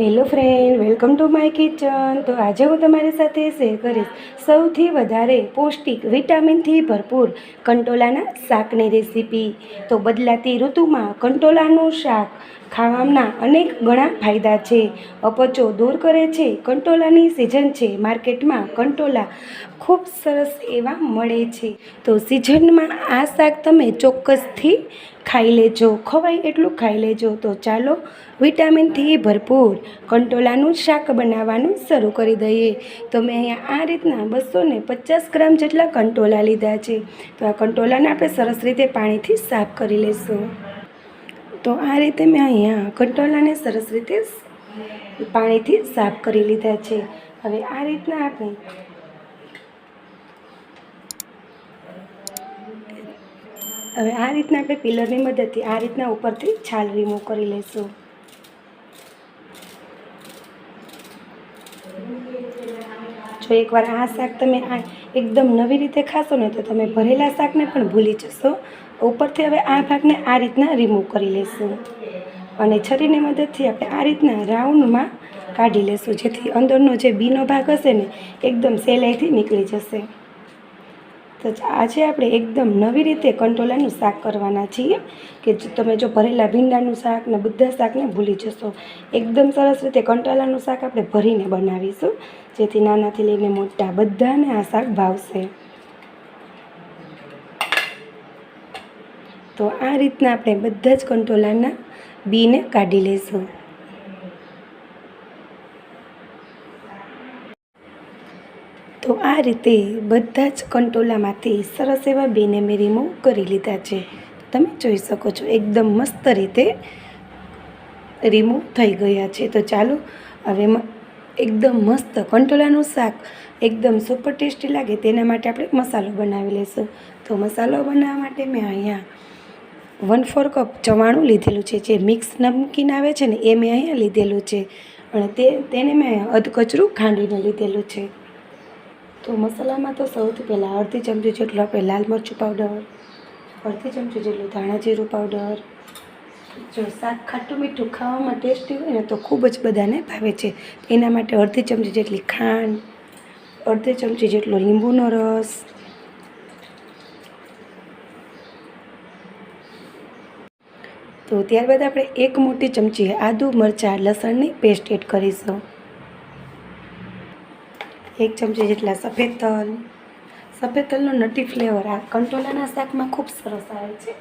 Hello friend welcome to my kitchen તો આજે હું તમારી સાથે શેર કરીશ સૌથી વધારે પૌષ્ટિક વિટામિનથી ભરપૂર કંટોલાના શાકની રેસીપી તો બદલાતી ઋતુમાં કંટોલાનું શાક ખાવાના અનેક ઘણા ફાયદા છે. અપચો દૂર કરે છે. કંટોલાની સિઝન છે. માર્કેટમાં કંટોલા ખૂબ સરસ એવા મળે છે. તો સિઝનમાં આ શાક તમે ચોક્કસથી ખાઈ લેજો. ખવાય એટલું ખાઈ લેજો. તો ચાલો વિટામિનથી ભરપૂર કંટોલાનું શાક બનાવવાનું શરૂ કરી દઈએ. તો મેં અહીંયા આ રીતના બસો ને પચાસ ગ્રામ જેટલા કંટોલા લીધા છે. તો આ કંટોલાને આપણે સરસ રીતે પાણીથી સાફ કરી લઈશું તો આ રીતે મેં અહીંયા કંટોલાને સરસ રીતે પાણીથી સાફ કરી લીધા છે. હવે આ રીતના આપણે હવે આ રીતના આપણે પિલરની મદદથી આ રીતના ઉપરથી છાલ રિમૂવ કરી લઈશું. જો એકવાર આ શાક તમે આ એકદમ નવી રીતે ખાશો ને તો તમે ભરેલા શાકને પણ ભૂલી જશો. ઉપરથી હવે આ ભાગને આ રીતના રિમૂવ કરી લઈશું અને છરીની મદદથી આપણે આ રીતના રાઉન્ડમાં કાઢી લઈશું જેથી અંદરનો જે બીનો ભાગ હશે ને, એકદમ સહેલાઈથી નીકળી જશે. તો આજે આપણે એકદમ નવી રીતે કંટોલાનું શાક કરવાના છીએ, કે તમે જો ભરેલા ભીંડાનું શાક ને બધા શાકને ભૂલી જશો. એકદમ સરસ રીતે કંટોલાનું શાક આપણે ભરીને બનાવીશું, જેથી નાનાથી લઈને મોટા બધાને આ શાક ભાવશે. તો આ રીતના આપણે બધા જ કંટોલાના બીને કાઢી લઈશું. તો આ રીતે બધા જ કંટોલામાંથી સરસ એવા બેને મેં રિમૂવ કરી લીધા છે. તમે જોઈ શકો છો, એકદમ મસ્ત રીતે રિમૂવ થઈ ગયા છે. તો ચાલો, હવે એકદમ મસ્ત કંટોલાનું શાક એકદમ સુપર ટેસ્ટી લાગે તેના માટે આપણે મસાલો બનાવી લઈશું. તો મસાલો બનાવવા માટે મેં અહીંયા વન ફોર કપ ચવાણું લીધેલું છે. જે મિક્સ નમકીન આવે છે ને, એ મેં અહીંયા લીધેલું છે. અને તે, તેને મેં અધકચરું ખાંડીને લીધેલું છે. તો મસાલામાં તો સૌથી પહેલાં અડધી ચમચી જેટલું આપણે લાલ મરચું પાવડર અડધી ચમચી જેટલું ધાણા જીરું પાવડર જો શાક ખાટું મીઠું ખાવામાં ટેસ્ટી હોય ને, તો ખૂબ જ બધાને ભાવે છે. એના માટે અડધી ચમચી જેટલી ખાંડ, અડધી ચમચી જેટલો લીંબુનો રસ તો ત્યારબાદ આપણે એક મોટી ચમચી આદુ, મરચાં, લસણની પેસ્ટ એડ કરીશું. એક ચમચી જેટલા સફેદ તલ. સફેદ તલનો નટી ફ્લેવર આ કંટોલાના શાકમાં ખૂબ સરસ આવે છે.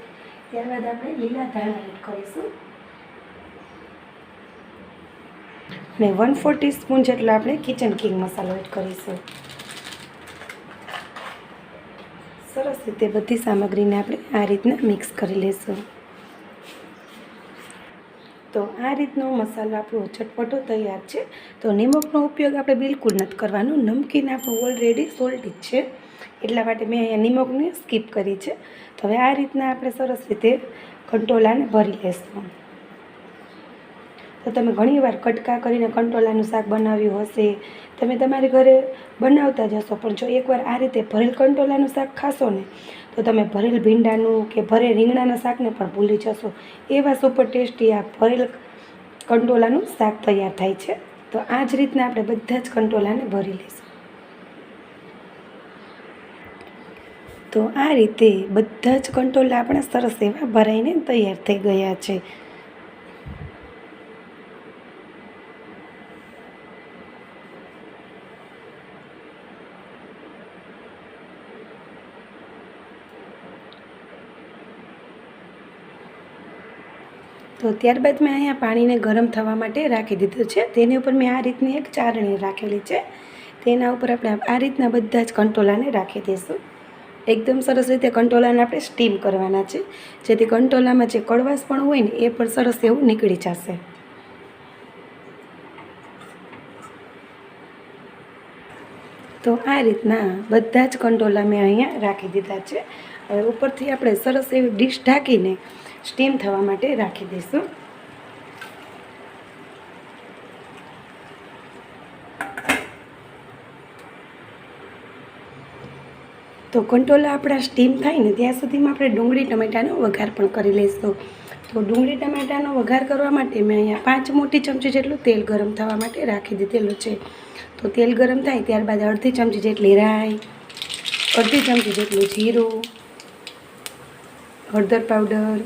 ત્યારબાદ આપણે લીલા ધાણા એડ કરીશું. અને વન ફોર ટીસ્પૂન જેટલો આપણે કિચન કિંગ મસાલો એડ કરીશું. સરસ રીતે બધી સામગ્રીને આપણે આ રીતના મિક્સ કરી લઈશું તો આ રીતનો મસાલો આપણો ચટપટો તૈયાર છે. તો નિમકનો ઉપયોગ આપણે બિલકુલ નથી કરવાનો. નમકીન આપણું ઓલરેડી સોલ્ટી જ છે. એટલા માટે મેં અહીંયા નિમકને સ્કીપ કરી છે. તો હવે આ રીતના આપણે સરસ રીતે કંટોલાને ભરી લેશું. તો તમે ઘણીવાર કટકા કરીને કંટોલાનું શાક બનાવ્યું હશે. તમે તમારી ઘરે બનાવતા જ હશો, પણ જો એકવાર આ રીતે ભરેલ કંટોલાનું શાક ખાશો ને, તો તમે ભરેલ ભીંડાનું કે ભરેલ રીંગણાના શાકને પણ ભૂલી જશો. એવા સુપર ટેસ્ટી આ ભરેલ કંટોલાનું શાક તૈયાર થાય છે. તો આ જ રીતના આપણે બધા જ કંટોલાને ભરી લઈશું. તો આ રીતે બધા જ કંટોલા આપણા સરસ એવા ભરાઈને તૈયાર થઈ ગયા છે. તો ત્યારબાદ મેં અહીંયા પાણીને ગરમ થવા માટે રાખી દીધું છે. તેની ઉપર મેં આ રીતની એક ચારણી રાખેલી છે. તેના ઉપર આપણે આ રીતના બધા જ કંટોલાને રાખી દઈશું. એકદમ સરસ રીતે કંટોલાને આપણે સ્ટીમ કરવાના છે. જેથી કંટોલામાં જે કડવાશ પણ હોય ને એ પણ સરસ એવું નીકળી જશે. તો આ રીતના બધા જ કંટોલા મેં અહીંયા રાખી દીધા છે. હવે ઉપરથી આપણે સરસ એવી ડીશ ઢાંકીને સ્ટીમ થવા માટે રાખી દઈશું. તો કંટોલા આપણા સ્ટીમ થાય ને ત્યાં સુધીમાં આપણે ડુંગળી, ટમેટાનો વઘાર પણ કરી લઈશું. તો ડુંગળી, ટમેટાનો વઘાર કરવા માટે મેં અહીંયા પાંચ મોટી ચમચી જેટલું તેલ ગરમ થવા માટે રાખી દીધેલું છે. તો તેલ ગરમ થાય ત્યારબાદ અડધી ચમચી જેટલી રાઈ, અડધી ચમચી જેટલું જીરું, હળદર પાવડર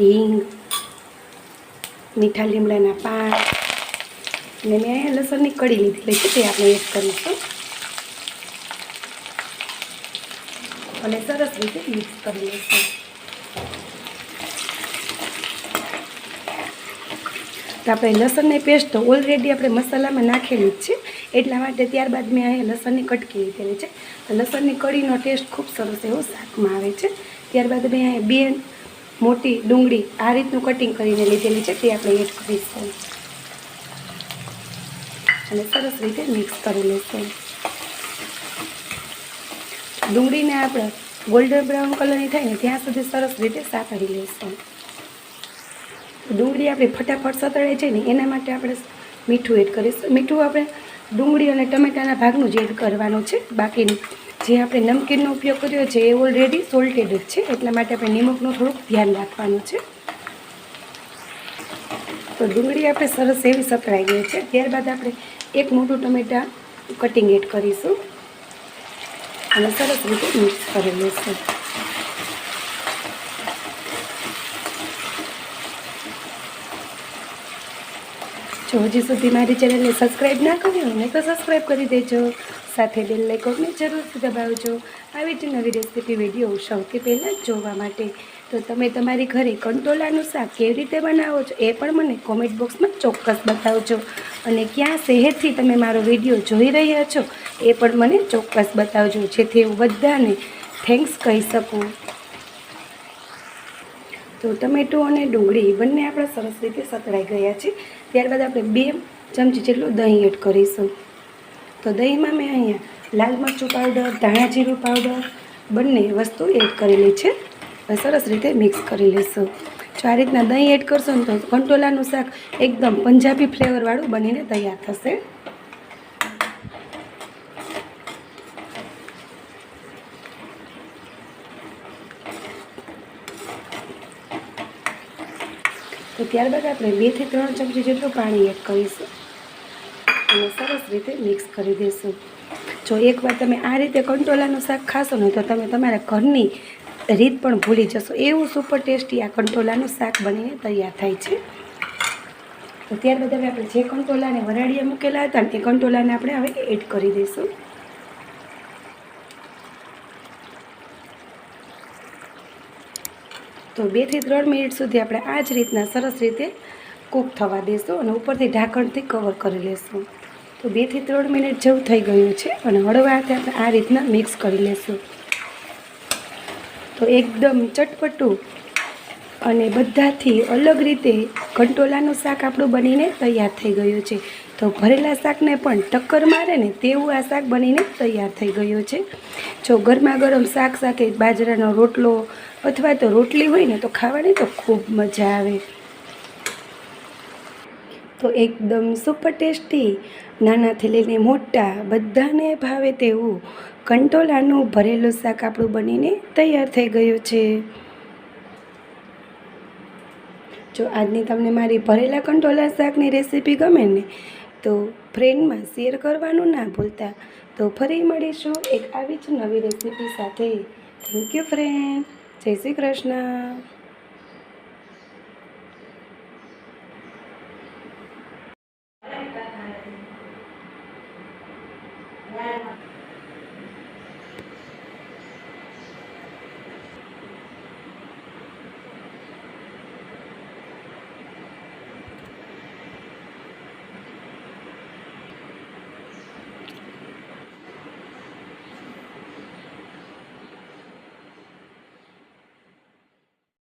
હિંગ, મીઠા લીમડાના પાન અને મેં લસણની કડી લીધી. છે તે આપણે એડ કરીશું. અને સરસ રીતે મિક્સ કરી લઈશું. તો આપણે લસણની પેસ્ટ તો ઓલરેડી આપણે મસાલામાં નાખેલી જ છે. એટલા માટે ત્યારબાદ મેં અહીંયા લસણની કટકી લીધેલી છે. તો લસણની કઢીનો ટેસ્ટ ખૂબ સરસ એવો શાકમાં આવે છે. ત્યારબાદ મેં અહીંયા બે મોટી ડુંગળી આ રીતનું કટિંગ કરીને લીધેલી છે તે આપણે એડ કરીશું. અને સરસ રીતે મિક્સ કરી લઈશું. ડુંગળીને આપણે ગોલ્ડન બ્રાઉન કલરની થાય ને ત્યાં સુધી સરસ રીતે સાતળી લઈશું. ડુંગળી આપણી ફટાફટ સતળે છે ને એના માટે આપણે મીઠું એડ કરીશું. મીઠું આપણે ડુંગળી અને ટમેટાના ભાગનું જ એડ કરવાનું છે. બાકીનું જે આપણે નમકીનનો ઉપયોગ કર્યો છે, એ ઓલરેડી સોલ્ટેડ જ છે. એટલા માટે આપણે નિમકનું થોડુંક ધ્યાન રાખવાનું છે. તો ડુંગળી આપણે સરસ એવી સપરાઈ ગઈ છે. ત્યારબાદ આપણે એક મોટું ટમેટા કટિંગ એડ કરીશું. અને સરસ રીતે મિક્સ કરી લઈશું. જો હજી સુધી મારી ચેનલને સબસ્ક્રાઈબ ના કરી હોય તો સબસ્ક્રાઈબ કરી દેજો. સાથે બેલ લાઇકોનને જરૂરથી દબાવજો. આવી જ નવી રેસીપી વીડિયો સૌથી પહેલાં જોવા માટે. તો તમે તમારી ઘરે કંટોલાનું શાક કેવી રીતે બનાવો છો એ પણ મને કોમેન્ટ બોક્સમાં ચોક્કસ બતાવજો. અને ક્યાં શહેરથી તમે મારો વીડિયો જોઈ રહ્યા છો એ પણ મને ચોક્કસ બતાવજો, જેથી હું બધાને થેન્ક્સ કહી શકું. તો ટમેટું અને ડુંગળી બંને આપણા સરસ રીતે સતળાઈ ગયા છે. ત્યારબાદ આપણે બે ચમચી જેટલું દહીં એડ કરીશું. તો દહીંમાં મેં અહીંયા લાલ મરચું પાવડર ધાણા જીરું પાવડર બંને વસ્તુ એડ કરેલી છે. સરસ રીતે મિક્સ કરી લઈશું જો આ રીતના દહીં એડ કરશો ને તો કંટોલાનું શાક એકદમ પંજાબી ફ્લેવરવાળું બનીને તૈયાર થશે. તો ત્યારબાદ આપણે બેથી ત્રણ ચમચી જેટલું પાણી એડ કરીશું. અને સરસ રીતે મિક્સ કરી દઈશું જો એકવાર તમે આ રીતે કંટોલાનું શાક ખાશો ને તો તમે તમારા ઘરની રીત પણ ભૂલી જશો. એવું સુપર ટેસ્ટી આ કંટોલાનું શાક બનીને તૈયાર થાય છે. તો ત્યારબાદ હવે આપણે જે કંટોલાને વરાળીએ મૂકેલા હતા ને એ કંટોલાને આપણે હવે એડ કરી દઈશું. તો બેથી ત્રણ મિનિટ સુધી આપણે આ જ રીતના સરસ રીતે કૂક થવા દઈશું અને ઉપરથી ઢાંકણથી કવર કરી લઈશું તો બેથી ત્રણ મિનિટ જેવું થઈ ગયું છે અને હળવા હાથે આપણે આ રીતના મિક્સ કરી લઈશું તો એકદમ ચટપટું અને બધાથી અલગ રીતે કંટોલાનું શાક આપણું બનીને તૈયાર થઈ ગયું છે. તો ભરેલા શાકને પણ ટક્કર મારે ને તેવું આ શાક બનીને તૈયાર થઈ ગયું છે. જો ગરમા ગરમ શાક સાથે બાજરાનો રોટલો અથવા તો રોટલી હોય ને તો ખાવાની તો ખૂબ મજા આવે. તો એકદમ સુપર ટેસ્ટી નાનાથી લઈને મોટા, બધાને ભાવે તેવું કંટોલાનું ભરેલું શાક આપણું બનીને તૈયાર થઈ ગયું છે. જો આજની તમને મારી ભરેલા કંટોલા શાકની રેસીપી ગમે ને, તો ફ્રેન્ડમાં શેર કરવાનું ના ભૂલતા. તો ફરી મળીશું એક આવી જ નવી રેસીપી સાથે. થેન્ક યુ ફ્રેન્ડ જય શ્રી કૃષ્ણ.